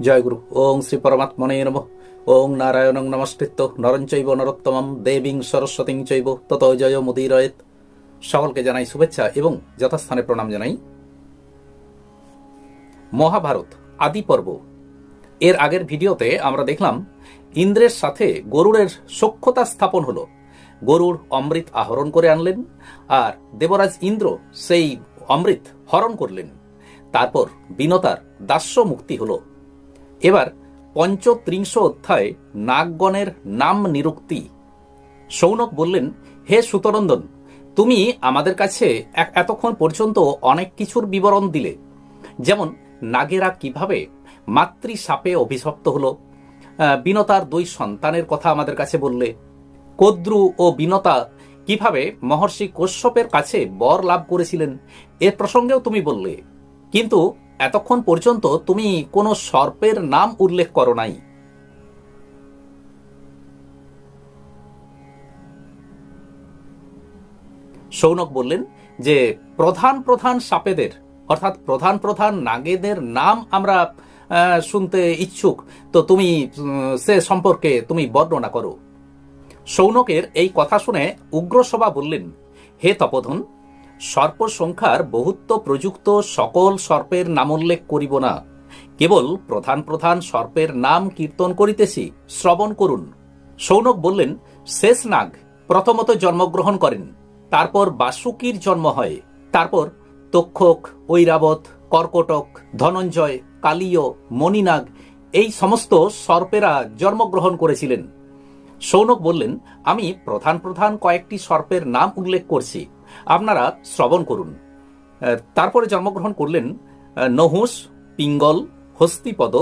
জয়গুরু। ওং শ্রী পরমাত্মনে নম। ওং নারায়ণং নমস্কৃত্য। নরঞ্চৈব নরোত্তমম। দেবীং সরস্বতীং চৈব। তত জয় মুদিরয়েত সকলকে জানাই শুভেচ্ছা এবং যথাস্থানে প্রণাম জানাই। মহাভারত, আদি পর্ব। এর আগের ভিডিওতে আমরা দেখলাম, ইন্দ্রের সাথে গরুড়ের সখ্যতা স্থাপন হলো। গরুর অমৃত আহরণ করে আনলেন আর দেবরাজ ইন্দ্র সেই অমৃত হরণ করলেন। তারপর বিনতার দাস্য মুক্তি হলো। এবার পঞ্চত্রিংশ অধ্যায় নাগগণের নাম নিরুক্তি। সৌনক বললেন, হে সুতরন্দন, তুমি আমাদের কাছে এতক্ষণ পর্যন্ত অনেক কিছুর বিবরণ দিলে। যেমন, নাগেরা কীভাবে মাতৃ সাপে অভিশপ্ত হলো। বিনতার দুই সন্তানের কথা আমাদের কাছে বললে। কদ্রু ও বিনতা কীভাবে মহর্ষি কশ্যপের কাছে বর লাভ করেছিলেন এর প্রসঙ্গেও তুমি বললে। কিন্তু এতক্ষণ পর্যন্ত তুমি কোনো সর্পের নাম উল্লেখ করো নাই। সৌনক বললেন যে, প্রধান প্রধান সাপেদের, অর্থাৎ প্রধান প্রধান নাগেদের নাম আমরা শুনতে ইচ্ছুক। তো তুমি সে সম্পর্কে তুমি বর্ণনা করো। সৌনকের এই কথা শুনে উগ্রসভা বললেন, হে তপধন সর্প সংখ্যার বহুত্ব প্রযুক্ত সকল সর্পের নামোল্লেখ করিব না। কেবল প্রধান প্রধান সর্পের নাম কীর্তন করিতেছি, শ্রবণ করুন। সৌনক বললেন, শেষ নাগ, প্রথমত জন্মগ্রহণ করেন, তারপর বাসুকীর জন্ম হয়, তারপর তক্ষক, ঐরাবত, কর্কটক, ধনঞ্জয়, কালীয়, মণিনাগ, এই সমস্ত সর্পেরা জন্মগ্রহণ করেছিলেন। সৌনক বললেন, আমি প্রধান প্রধান কয়েকটি সর্পের নাম উল্লেখ করছি আপনারা শ্রবণ করুন। তারপরে জন্মগ্রহণ করলেন নহুস, পিঙ্গল, হস্তিপদ,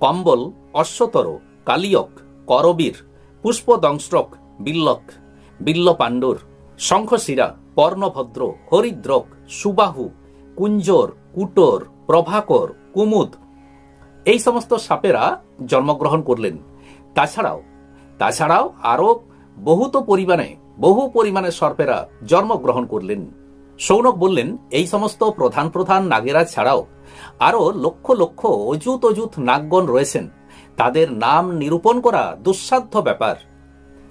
কম্বল, অশ্বতর, কালিয়ক, করবীর পুষ্পদংশ্রক বিল্লক, বিল্লপাণ্ডুর, শঙ্খশিরা, পর্ণভদ্র, হরিদ্রক, সুবাহু, কুঞ্জর, কুটোর, প্রভাকর, কুমুদ। এই সমস্ত সাপেরা জন্মগ্রহণ করলেন। তাছাড়াও তাছাড়াও আরও বহুত পরিমাণে বহু পরিমাণে সর্পেরা জন্মগ্রহণ করলেন। সৌনক বললেন, এই সমস্ত প্রধান প্রধান নাগেরা ছাড়াও আরও লক্ষ লক্ষ অযুত অযুত নাগগণ রয়েছেন। তাদের নাম নিরূপণ করা দুঃসাধ্য ব্যাপার।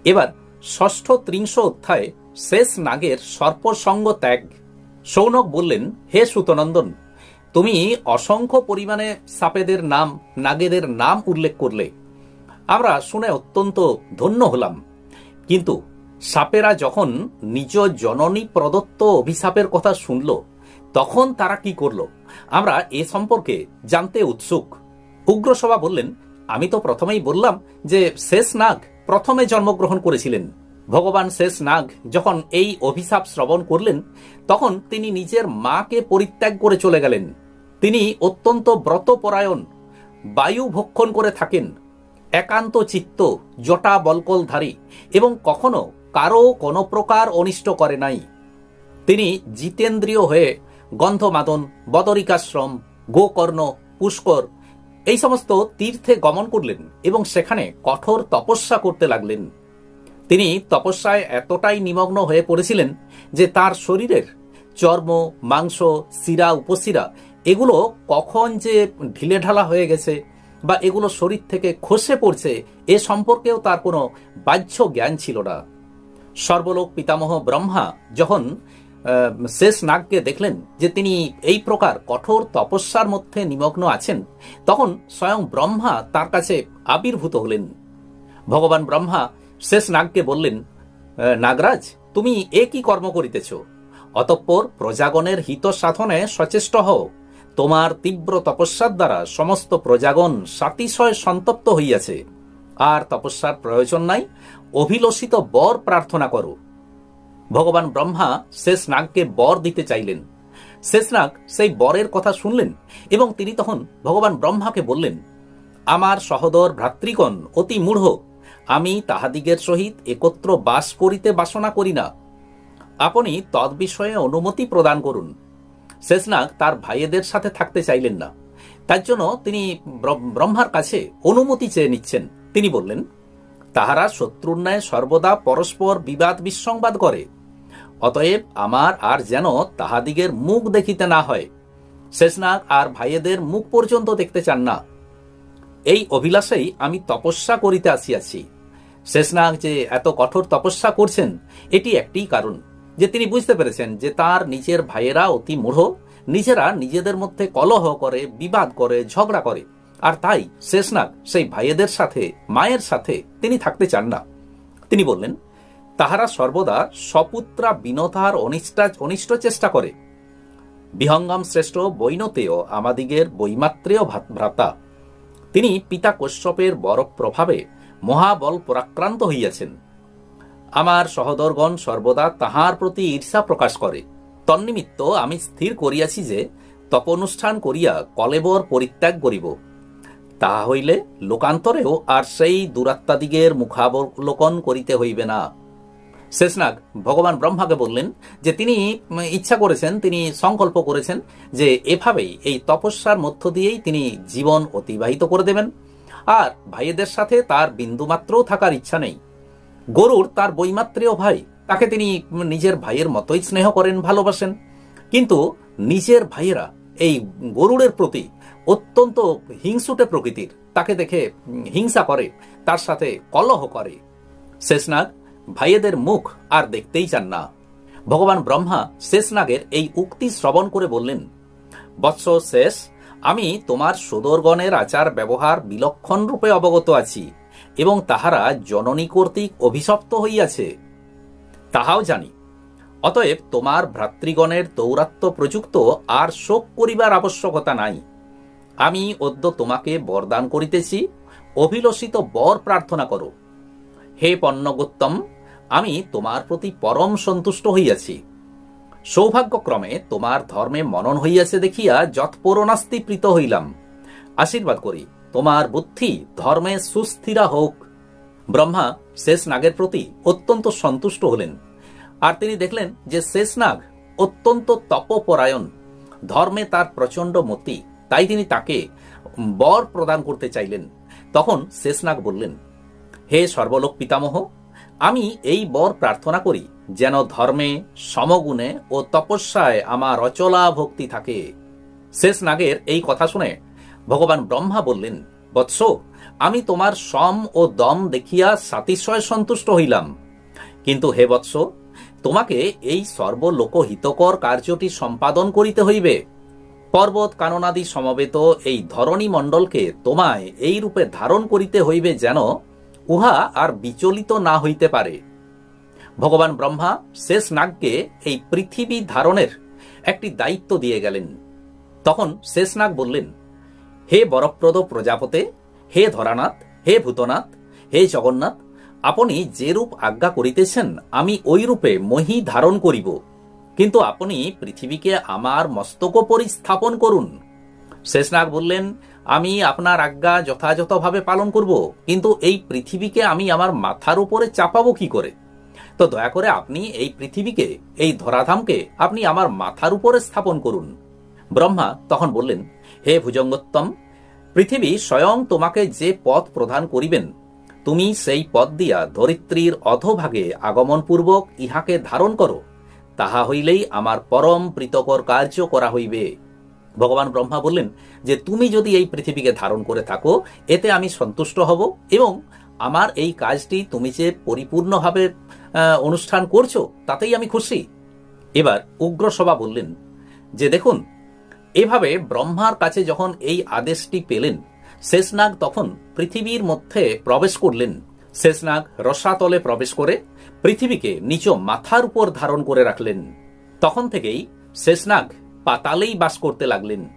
এবার ষষ্ঠ ত্রিংশ অধ্যায় শেষ নাগের সর্পসঙ্গ ত্যাগ। সৌনক বললেন, হে সুতনন্দন, তুমি অসংখ্য পরিমাণে সাপেদের নাম, নাগেদের নাম উল্লেখ করলে। আমরা শুনে অত্যন্ত ধন্য হলাম। কিন্তু সাপেরা যখন নিজ জননী প্রদত্ত অভিশাপের কথা শুনল, তখন তারা কি করল? আমরা এ সম্পর্কে জানতে উৎসুক। উগ্রসভা বললেন, আমি তো প্রথমেই বললাম যে শেষ নাগ প্রথমে জন্মগ্রহণ করেছিলেন। ভগবান শেষ নাগ যখন এই অভিশাপ শ্রবণ করলেন, তখন তিনি নিজের মাকে পরিত্যাগ করে চলে গেলেন। তিনি অত্যন্ত ব্রতপরায়ণ, বায়ু ভক্ষণ করে থাকেন, একান্ত চিত্ত, জটা বলকলধারী এবং কখনো কারও কোনো প্রকার অনিষ্ট করে নাই। তিনি জিতেন্দ্রীয় হয়ে গন্ধমাদন, বদরিকাশ্রম, গোকর্ণ, পুষ্কর এই সমস্ত তীর্থে গমন করলেন এবং সেখানে কঠোর তপস্যা করতে লাগলেন। তিনি তপস্যায় এতটাই নিমগ্ন হয়ে পড়েছিলেন যে তার শরীরের চর্ম, মাংস, শিরা, উপশিরা এগুলো কখন যে ঢিলেঢালা হয়ে গেছে বা এগুলো শরীর থেকে খসে পড়ছে এ সম্পর্কেও তার কোনো বাহ্য জ্ঞান ছিল না। সর্বলোক পিতামহ ব্রহ্মা যখন শেষ নাগকে দেখলেন যে তিনি এই প্রকার কঠোর তপস্যার মধ্যে নিমগ্ন আছেন, তখন স্বয়ং ব্রহ্মা তার কাছে আবির্ভূত হলেন। ভগবান ব্রহ্মা শেষ নাগকে বললেন নাগরাজ, তুমি এ কি কর্ম করিতেছ? অতঃপর প্রজাগণের হিত সাধনে সচেষ্ট হও। তোমার তীব্র তপস্যার দ্বারা সমস্ত প্রজাগণ সাতিশয় সন্তপ্ত হইয়াছে। আর তপস্যার প্রয়োজন নাই অভিলষিত বর প্রার্থনা করো। ভগবান ব্রহ্মা শেষ নাগকে বর দিতে চাইলেন। শেষনাগ সেই বরের কথা শুনলেন এবং তিনি তখন ভগবান ব্রহ্মাকে বললেন, আমার সহদর ভ্রাতৃগণ, অতি মূঢ়, আমি তাহাদিগের সহিত একত্র বাস করিতে বাসনা করি না। আপনি তৎবিষয়ে অনুমতি প্রদান করুন। শেষনাগ তার ভাইয়েদের সাথে থাকতে চাইলেন না। তার জন্য তিনি ব্রহ্মার কাছে অনুমতি চেয়ে নিচ্ছেন। তিনি বললেন তাহারা শত্রুর ন্যায় সর্বদা পরস্পর বিবাদ বিসংবাদ করে। অতএব আমার আর যেন তাহাদিগের মুখ দেখিতে না হয়। শেষনাগ আর ভাইয়েদের মুখ পর্যন্ত দেখতে চান না। এই অভিলাষেই আমি তপস্যা করিতে আসিয়াছি। শেষনাগ যে এত কঠোর তপস্যা করছেন, এটি একটি কারণ যে তিনি বুঝতে পেরেছেন যে তার নিজের ভাইয়েরা অতি মূঢ়, নিজেরা নিজেদের মধ্যে কলহ করে, বিবাদ করে, ঝগড়া করে। আর তাই শেষনাগ সেই ভাইয়েদের সাথে, মায়ের সাথে তিনি থাকতে চান না। তিনি বললেন, তাহারা সর্বদা সপুত্রা বিনতার অনিষ্টা অনিষ্ট চেষ্টা করে। বিহঙ্গম শ্রেষ্ঠ বৈনতেয় আমাদিগের বৈমাত্রেয় ভ্রাতা। তিনি পিতা কশ্যপের বড় প্রভাবে মহাবল পরাক্রান্ত হইয়াছেন। আমার সহদরগণ সর্বদা তাহার প্রতি ঈর্ষা প্রকাশ করে। তন্নিমিত্ত আমি স্থির করিয়াছি যে, তপনুষ্ঠান করিয়া কলেবর পরিত্যাগ করিব। তাহা হইলে লোকান্তরেও আর সেই দুরাত্মাদিগের মুখাবলোকন করিতে হইবে না। শেষনাগ ভগবান ব্রহ্মাকে বললেন যে, তিনি ইচ্ছা করেছেন, তিনি সংকল্প করেছেন যে, এভাবেই এই তপস্যার মধ্য দিয়েই তিনি জীবন অতিবাহিত করে দেবেন। আর ভাইয়েদের সাথে তার বিন্দুমাত্রও থাকার ইচ্ছা নেই। গরুর তার বৈমাত্রেয় ভাই, তাকে তিনি নিজের ভাইয়ের মতোই স্নেহ করেন, ভালোবাসেন। কিন্তু নিজের ভাইয়েরা এই গরুড়ের প্রতি অত্যন্ত হিংসুটে প্রকৃতির। তাকে দেখে হিংসা করে, তার সাথে কলহ করে। শেষনাগ, ভাইয়েদের মুখ আর দেখতেই চান না। ভগবান ব্রহ্মা শেষনাগের এই উক্তি শ্রবণ করে বললেন, বৎস শেষ, আমি তোমার সুদর্গণের আচার ব্যবহার বিলক্ষণ রূপে অবগত আছি, এবং তাহারা জননী কর্তৃক অভিশপ্ত হইয়াছে। তাহাও জানি, অতএব তোমার ভ্রাতৃগণের দৌরাত্ম প্রযুক্ত আর শোক করিবার আবশ্যকতা নাই। আমি অদ্য তোমাকে বরদান করিতেছি। অভিলষিত বর প্রার্থনা করো। হে পণ্যগোত্তম, আমি তোমার প্রতি পরম সন্তুষ্ট হইয়াছি। সৌভাগ্যক্রমে তোমার ধর্মে মনন হইয়াছে দেখিয়া যৎপরণাস্তি প্রীত হইলাম। আশীর্বাদ করি, তোমার বুদ্ধি ধর্মে সুস্থিরা হোক। ব্রহ্মা শেষ নাগের প্রতি অত্যন্ত সন্তুষ্ট হলেন। আর তিনি দেখলেন যে শেষনাগ অত্যন্ত তপপরায়ণ। ধর্মে তার প্রচণ্ড মতি। তাই তিনি তাকে বর প্রদান করতে চাইলেন। তখন শেষনাগ বললেন, হে সর্বলোক পিতামহ, আমি এই বর প্রার্থনা করি যেন ধর্মে, সমগুণে ও তপস্যায় আমার অচলা ভক্তি থাকে। শেষ নাগের এই কথা শুনে ভগবান ব্রহ্মা বললেন, বৎস, আমি তোমার সম ও দম দেখিয়া সাতিশয় সন্তুষ্ট হইলাম। কিন্তু হে বৎস, তোমাকে এই সর্বলোকহিতকর কার্যটি সম্পাদন করিতে হইবে। পর্বত কাননাদি সমবেত এই ধরণী মণ্ডলকে তোমায় এই রূপে ধারণ করিতে হইবে যেন উহা আর বিচলিত না হইতে পারে। ভগবান ব্রহ্মা শেষ নাগকে এই পৃথিবী ধারণের একটি দায়িত্ব দিয়ে গেলেন। তখন শেষনাগ বললেন, হে বরপ্রদ প্রজাপতে, হে ধরানাথ, হে ভূতনাথ, হে জগন্নাথ, আপনি যে রূপ আজ্ঞা করিতেছেন, আমি ওই রূপে মহি ধারণ করিব। কিন্তু আপনি পৃথিবীকে আমার মস্তকোপরি স্থাপন করুন। শেষনাগ বললেন, আমি আপনার আজ্ঞা যথাযথভাবে পালন করব, কিন্তু এই পৃথিবীকে আমি আমার মাথার উপরে চাপাবো কি করে? তো দয়া করে আপনি এই পৃথিবীকে, এই ধরাধামকে আপনি আমার মাথার উপরে স্থাপন করুন। ব্রহ্মা তখন বললেন, হে ভুজঙ্গোত্তম, পৃথিবী স্বয়ং তোমাকে যে পথ প্রদান করিবেন, তুমি সেই পথ দিয়া ধরিত্রীর অধোভাগে আগমনপূর্বক ইহাকে ধারণ করো। তাহা হইলেই আমার পরম প্রীতকর কার্য করা হইবে। ভগবান ব্রহ্মা বললেন যে, তুমি যদি এই পৃথিবীকে ধারণ করে থাকো, এতে আমি সন্তুষ্ট হব এবং আমার এই কাজটি তুমি যে পরিপূর্ণভাবে অনুষ্ঠান করছ, তাতেই আমি খুশি। এবার উগ্রসভা বললেন যে, দেখুন, এভাবে ব্রহ্মার কাছে যখন এই আদেশটি পেলেন, শেষনাগ তখন পৃথিবীর মধ্যে প্রবেশ করলেন। শেষনাগ রসাতলে প্রবেশ করে পৃথিবীকে নিচ মাথার উপর ধারণ করে রাখলেন। তখন থেকেই শেষনাগ পাতালেই বাস করতে লাগলেন।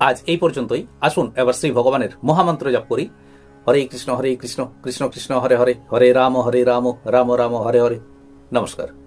আজ এই পর্যন্তই। আসুন এবার শ্রী ভগবানের মহামন্ত্র জপ করি। হরে কৃষ্ণ হরে কৃষ্ণ কৃষ্ণ কৃষ্ণ, হরে হরে হরে রাম হরে রাম রাম রাম, হরে হরে। নমস্কার।